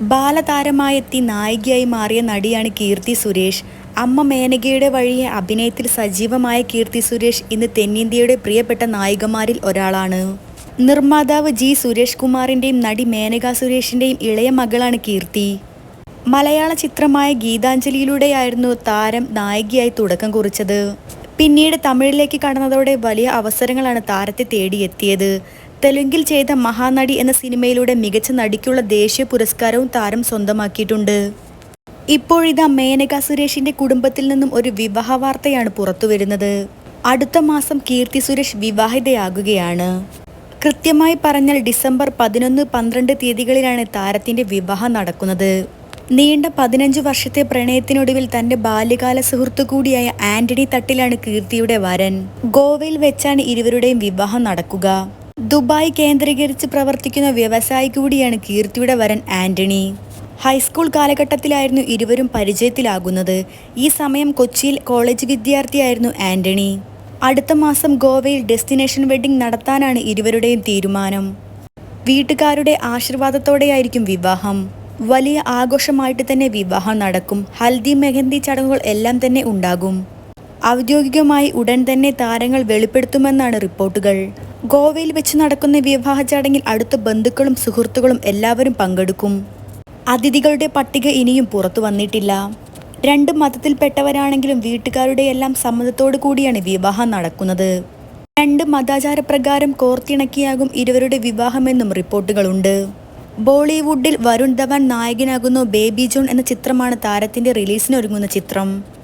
ബാലതാരമായെത്തി നായികയായി മാറിയ നടിയാണ് കീർത്തി സുരേഷ്. അമ്മ മേനകയുടെ വഴിയെ അഭിനയത്തിൽ സജീവമായ കീർത്തി സുരേഷ് ഇന്ന് തെന്നിന്ത്യയുടെ പ്രിയപ്പെട്ട നായികമാരിൽ ഒരാളാണ്. നിർമ്മാതാവ് ജി സുരേഷ് കുമാറിന്റെയും നടി മേനക സുരേഷിന്റെയും ഇളയ മകളാണ് കീർത്തി. മലയാള ചിത്രമായ ഗീതാഞ്ജലിയിലൂടെയായിരുന്നു താരം നായികയായി തുടക്കം കുറിച്ചത്. പിന്നീട് തമിഴിലേക്ക് കടന്നതോടെ വലിയ അവസരങ്ങളാണ് താരത്തെ തേടിയെത്തിയത്. തെലുങ്കിൽ ചെയ്ത മഹാനടി എന്ന സിനിമയിലൂടെ മികച്ച നടിക്കുള്ള ദേശീയ പുരസ്കാരവും താരം സ്വന്തമാക്കിയിട്ടുണ്ട്. ഇപ്പോഴിതാ മേനക സുരേഷിന്റെ കുടുംബത്തിൽ നിന്നും ഒരു വിവാഹ വാർത്തയാണ് പുറത്തുവരുന്നത്. അടുത്ത മാസം കീർത്തി സുരേഷ് വിവാഹിതയാകുകയാണ്. കൃത്യമായി പറഞ്ഞാൽ ഡിസംബർ പതിനൊന്ന് പന്ത്രണ്ട് തീയതികളിലാണ് താരത്തിന്റെ വിവാഹം നടക്കുന്നത്. നീണ്ട പതിനഞ്ച് വർഷത്തെ പ്രണയത്തിനൊടുവിൽ തന്റെ ബാല്യകാല സുഹൃത്തു കൂടിയായ ആന്റണി തട്ടിലാണ് കീർത്തിയുടെ വരൻ. ഗോവയിൽ വെച്ചാണ് ഇരുവരുടെയും വിവാഹം നടക്കുക. ദുബായ് കേന്ദ്രീകരിച്ച് പ്രവർത്തിക്കുന്ന വ്യവസായി കൂടിയാണ് കീർത്തിയുടെ വരൻ ആന്റണി. ഹൈസ്കൂൾ കാലഘട്ടത്തിലായിരുന്നു ഇരുവരും പരിചയത്തിലാകുന്നത്. ഈ സമയം കൊച്ചിയിൽ കോളേജ് വിദ്യാർത്ഥിയായിരുന്നു ആന്റണി. അടുത്ത മാസം ഗോവയിൽ ഡെസ്റ്റിനേഷൻ വെഡിംഗ് നടത്താനാണ് ഇരുവരുടെയും തീരുമാനം. വീട്ടുകാരുടെ ആശീർവാദത്തോടെയായിരിക്കും വിവാഹം. വലിയ ആഘോഷമായിട്ട് തന്നെ വിവാഹം നടക്കും. ഹൽദി മെഹന്തി ചടങ്ങുകൾ എല്ലാം തന്നെ ഉണ്ടാകും. ഔദ്യോഗികമായി ഉടൻ തന്നെ താരങ്ങൾ വെളിപ്പെടുത്തുമെന്നാണ് റിപ്പോർട്ടുകൾ. ഗോവയിൽ വെച്ച് നടക്കുന്ന വിവാഹ ചടങ്ങിൽ അടുത്ത ബന്ധുക്കളും സുഹൃത്തുക്കളും എല്ലാവരും പങ്കെടുക്കും. അതിഥികളുടെ പട്ടിക ഇനിയും പുറത്തു വന്നിട്ടില്ല. രണ്ട് മതത്തിൽപ്പെട്ടവരാണെങ്കിലും വീട്ടുകാരുടെ എല്ലാം സമ്മതത്തോടു കൂടിയാണ് വിവാഹം നടക്കുന്നത്. രണ്ട് മതാചാരപ്രകാരം കോർത്തിണക്കിയാകും ഇരുവരുടെ വിവാഹമെന്നും റിപ്പോർട്ടുകളുണ്ട്. ബോളിവുഡിൽ വരുൺ ധവാൻ നായകനാകുന്ന ബേബി ജോൺ എന്ന ചിത്രമാണ് താരത്തിന്റെ റിലീസിനൊരുങ്ങുന്ന ചിത്രം.